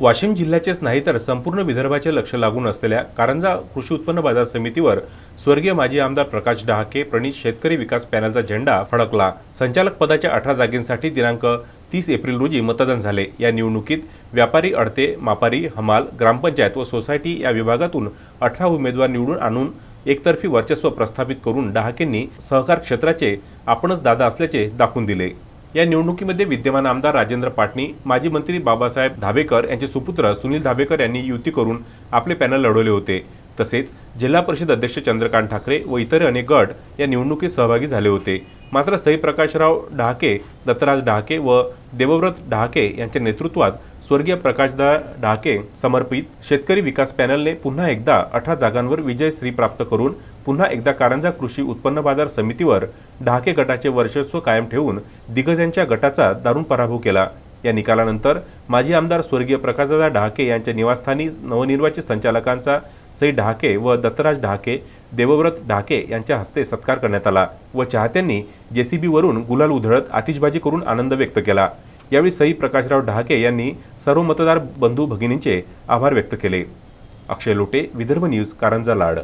वाशिम जिल्ह्याचेच नाही तर संपूर्ण विदर्भाचे लक्ष लागून असलेल्या कारंजा कृषी उत्पन्न बाजार समितीवर स्वर्गीय माजी आमदार प्रकाश डहाके प्रणित शेतकरी विकास पॅनलचा झेंडा फडकला. संचालक पदाच्या अठरा जागेंसाठी दिनांक तीस एप्रिल रोजी मतदान झाले. या निवडणुकीत व्यापारी अडते मापारी हमाल ग्रामपंचायत व सोसायटी या विभागातून अठरा उमेदवार निवडून आणून एकतर्फी वर्चस्व प्रस्थापित करून डहाकेंनी सहकार क्षेत्राचे आपणच दादा असल्याचे दाखवून दिले. या निवडणुकीमध्ये विद्यमान आमदार राजेंद्र पाटणी माजी मंत्री बाबासाहेब धाबेकर यांचे सुपुत्र सुनील धाबेकर यांनी युती करून आपले पॅनल लढवले होते. तसेच जिल्हा परिषद अध्यक्ष चंद्रकांत ठाकरे व इतर अनेक गट या निवडणुकीत सहभागी झाले होते. मात्र सई प्रकाशराव डहाके दत्तराज डहाके व देवव्रत डहाके यांच्या नेतृत्वात स्वर्गीय प्रकाशदा डहाके समर्पित शेतकरी विकास पॅनलने पुन्हा एकदा अठरा जागांवर विजय श्री प्राप्त करून पुन्हा एकदा कारंजा कृषी उत्पन्न बाजार समितीवर डहाके गटाचे वर्चस्व कायम ठेवून दिग्गजांच्या गटाचा दारुण पराभव केला. या निकालानंतर माजी आमदार स्वर्गीय प्रकाशदादा डहाके यांच्या निवासस्थानी नवनिर्वाचित संचालकांचा सई ढाके व दत्तराज ढाके देवव्रत ढाके यांच्या हस्ते सत्कार करण्यात आला व चाहत्यांनी जेसीबीवरून गुलाल उधळत आतिषबाजी करून आनंद व्यक्त केला. यावेळी सई प्रकाशराव डहाके यांनी सर्व मतदार बंधू भगिनींचे आभार व्यक्त केले. अक्षय लोटे विदर्भ न्यूज कारंजा लाड.